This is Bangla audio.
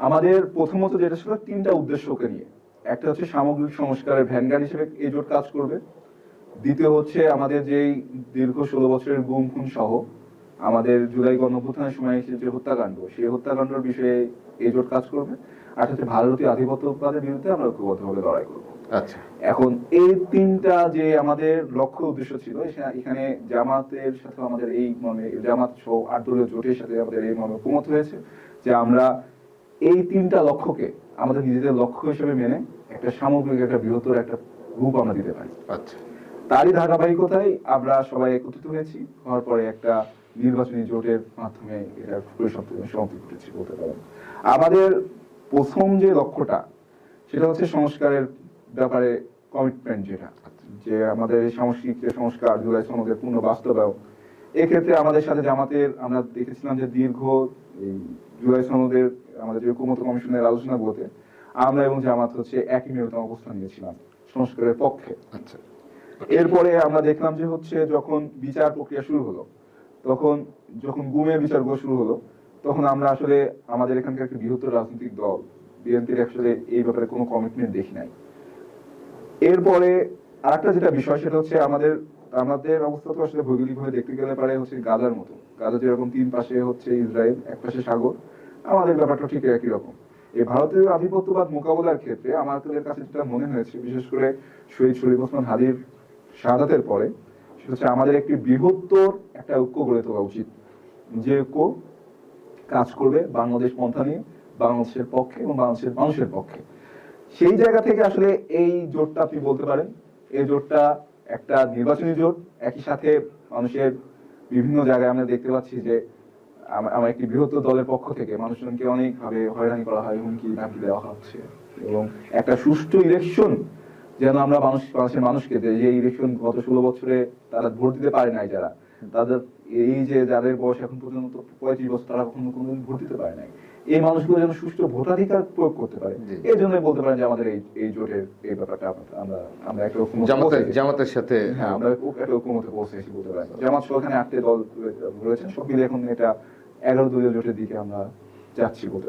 আমাদের প্রথমত যেটা ছিল তিনটা উদ্দেশ্যকে নিয়ে। একটা হচ্ছে সামগ্রিক সংস্কারের ভ্যানগার্ড হিসেবে এই জোট কাজ করবে। দ্বিতীয় হচ্ছে আমাদের যেই দীর্ঘ ষোলো বছরের গুম খুন সহ আমাদের জুলাই গণঅভ্যুত্থানের সময় এসে যে হত্যাকাণ্ড সেই হত্যাকাণ্ডের বিষয়ে এই জোট কাজ করবে। আর হচ্ছে ভারতীয় আধিপত্যবাদের বিরুদ্ধে আমরা ঐক্যবদ্ধভাবে লড়াই করব। আচ্ছা। এখন এই তিনটা যে আমাদের লক্ষ্য উদ্দেশ্য ছিল এখানে জামাতের সাথে আমাদের এই মানে জামাত সহ আট দলীয় জোটের সাথে আমাদের এই মানে ঐকমত হয়েছে যে আমরা এই তিনটা লক্ষ্যকে আমাদের নিজেদের লক্ষ্য হিসেবে মেনে একটা সামগ্রিক একটা বৃহত্তর একটা রূপ আমরা দিতে পারি। আচ্ছা। তারই ধারাবাহিকতায় আমরা সবাই একত্রিত হয়েছি। হওয়ার পরে একটা নির্বাচনী জোটের মাধ্যমে এটা সমাপ্তি ঘটেছে বলতে পারেন। আমাদের প্রথম যে লক্ষ্যটা সেটা হচ্ছে সংস্কারের ব্যাপারে কমিটমেন্ট যেটা। যে আমাদের সাংস্কৃতিক যে সংস্কার জুলাই সনদের পূর্ণ বাস্তবায়ন এক্ষেত্রে আমাদের সাথে জামাতের আমরা দেখেছিলাম যে দীর্ঘ এই জুলাই সনদের আমাদের যে ঐকমত্য কমিশনের আলোচনাগুলোতে আমরা এবং জামাত হচ্ছে একই মেরুতম অবস্থান নিয়েছিলাম সংস্কারের পক্ষে। আচ্ছা। এরপরে আমরা দেখলাম যে হচ্ছে যখন বিচার প্রক্রিয়া শুরু হলো তখন যখন গুমের বিচারগুলো শুরু হলো তখন আমরা আসলে আমাদের এখানকার একটা বৃহত্তর রাজনৈতিক দল বিএনপির আসলে এই ব্যাপারে কোনো কমিটমেন্ট দেখি নাই। এরপরে আরেকটা যেটা বিষয় সেটা হচ্ছে আমাদের আমাদের অবস্থা তো আসলে ভৌগোলিকভাবে দেখতে গেলে পারে হচ্ছে গাজার মতো। গাজা যেরকম তিন পাশে হচ্ছে ইসরায়েল, এক পাশে সাগর, আমাদের ব্যাপারটা ঠিক একই রকম। এই ভারতীয় আধিপত্যবাদ মোকাবেলার ক্ষেত্রে আমাদের কাছে যেটা মনে হয়েছে, বিশেষ করে শহীদ শরীফ ওসমান হাদির শাহাদাতের পরে, সেটা হচ্ছে আমাদের একটি বৃহত্তর একটা ঐক্য গড়ে তোলা উচিত। যে ঐক্য কাজ করবে বাংলাদেশ পন্থা নিয়ে, বাংলাদেশের পক্ষে এবং বাংলাদেশের মানুষের পক্ষে। সেই জায়গা থেকে আসলে এই জোটটা আপনি বলতে পারেন, এই জোটটা একটা নির্বাচনী জোট, একই সাথে মানুষের বিভিন্ন জায়গায় আমরা দেখতে পাচ্ছি যে আমার একটি বৃহত্তর দলের পক্ষ থেকে মানুষজনকে অনেকভাবে হয়রানি করা হয়, হুমকি ধামকি দেওয়া হচ্ছে এবং একটা সুষ্ঠু ইলেকশন যেন আমরা মানুষ মানুষের মানুষকে যে ইলেকশন গত ষোলো বছরে তারা ভোট দিতে পারে নাই যারা। তাদের এই যে যাদের বয়স এখন পর্যন্ত পঁয়ত্রিশ বছর তারা কখনো কোনোদিন ভোট দিতে পারে নাই। এই মানুষগুলো যেন সুষ্ঠু ভোটাধিকার প্রয়োগ করতে পারে। এই জন্যই বলতে পারেন যে আমাদের এই এই জোটের এই ব্যাপারটা আমরা আমরা একটা জামাতের জামাতের সাথে হ্যাঁ আমরা একটা ঐক্যমতে পৌঁছেছি বলতে পারেন। জামাত সেখানে আটটি দল রয়েছেন সব মিলে এখন এটা এগারো দলীয় জোটের দিকে আমরা যাচ্ছি বলতে